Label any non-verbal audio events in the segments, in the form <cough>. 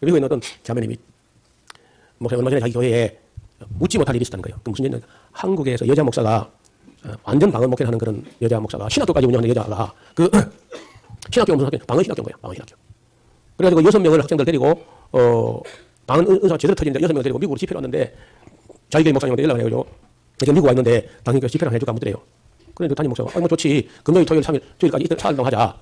미국에 있는 어떤 자매님이 목사 얼마 전에 자기 교회에 묻지 못할 일이 있었다는 거예요. 그 무슨 얘기냐? 한국에서 여자 목사가 어, 완전 방언 목회를 하는 그런 여자 목사가 신학교까지 운영하는 여자가 그 <clears throat> 신학교 무슨 학교? 방언 신학교인 거예요. 방언 신학교. 그래가지고 여섯 명을 학생들 데리고 어 방언 은- 은사 제대로 터지는데 여섯 명 데리고 미국으로 집회를 왔는데 자기 교회 목사님한테 연락을 해가지고 지금 미국 와 있는데 당신 그 집회를 해줄까 묻더래요. 그런데 담임 목사가 아, 뭐 좋지. 금요일, 토요일, 삼일, 주일까지 이틀 동안 하자.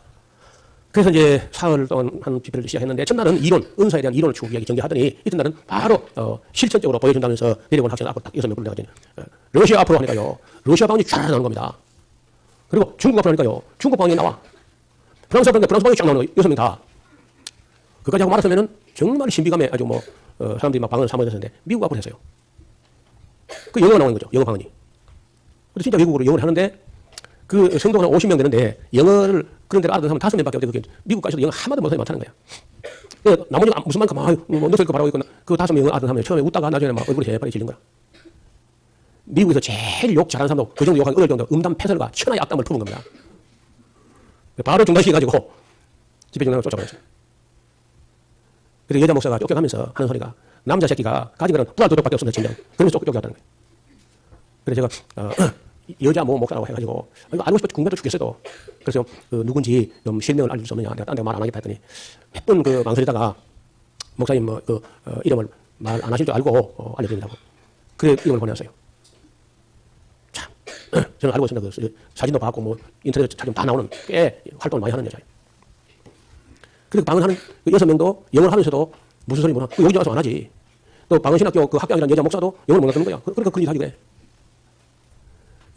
그래서 이제 사흘 동안 한 집회를 시작했는데 첫날은 이론, 은사에 대한 이론을 추구 이야기 전개하더니 이튿날은 바로 어, 실천적으로 보여준다면서 내려온 학생 앞으로 딱 여섯 명 불러가지고 어, 러시아 앞으로 하니까요. 러시아 방언이 쫙 나오는 겁니다. 그리고 중국 앞으로 하니까요. 중국 방언이 나와. 프랑스 앞으로 프랑스 방언이 쫙 나오는 거예요. 여섯 명 다. 그까지 하고 말았으면은 정말 신비감에 아주 뭐 어, 사람들이 막 방언을 사모했는데 미국 앞으로 했어요. 그 영어가 나오는 거죠. 영어 방언이. 근데 진짜 외국어로 영어를 하는데 그 성도가 한 50명 되는데 영어를 그런 데를 알아듣는 사람 다섯 명밖에 없대. 그게 미국 가서도 영어 한마디 못하는 많다는 거야. 그 나머지가 무슨 막, 아유, 뭐, 너슬 거 바라고 있거나 그 다섯 명 영어 알아듣는 사람이 처음에 웃다가 나중에 막 얼굴이 재빨리 질린 거야. 미국에서 제일 욕 잘하는 사람도 그 정도 욕하기 어려울 정도 음담 패설과 천하의 악담을 품은 겁니다. 바로 중단시켜가지고 집회 중단을 쫓아버렸어요. 그래서 여자 목사가 쫓겨가면서 하는 소리가 남자 새끼가 가진 거는 부활도덕밖에 없습니다. 진정. 그러면서 쫓- 쫓겨갔다는 거예요. 그래서 제가 어, <clears throat> 여자 모 목사라고 해가지고 아, 이거 알고 싶어 궁금해서 죽겠어도 그래서 그 누군지 좀 실명을 알려줄 수 없느냐 내가 딴 데 말 안 하겠다 했더니 몇 번 그 망설이다가 목사님 뭐그 어, 이름을 말 안 하실 줄 알고 어, 알려드린다고 그래 이름을 보내왔어요. 참 <clears throat> 저는 알고 있습니다. 그 사진도 봤고 뭐 인터넷 찾으면 다 나오는 꽤 활동을 많이 하는 여자예요. 그리고 방언하는 그 여섯 명도 영어를 하면서도 무슨 소리 뭐나 그 여기 와서 안 하지. 또 방언신학교 그 학장이라는 여자 목사도 영어를 못 쓰는 거야. 그- 그러니까 그런 짓 하지 그래.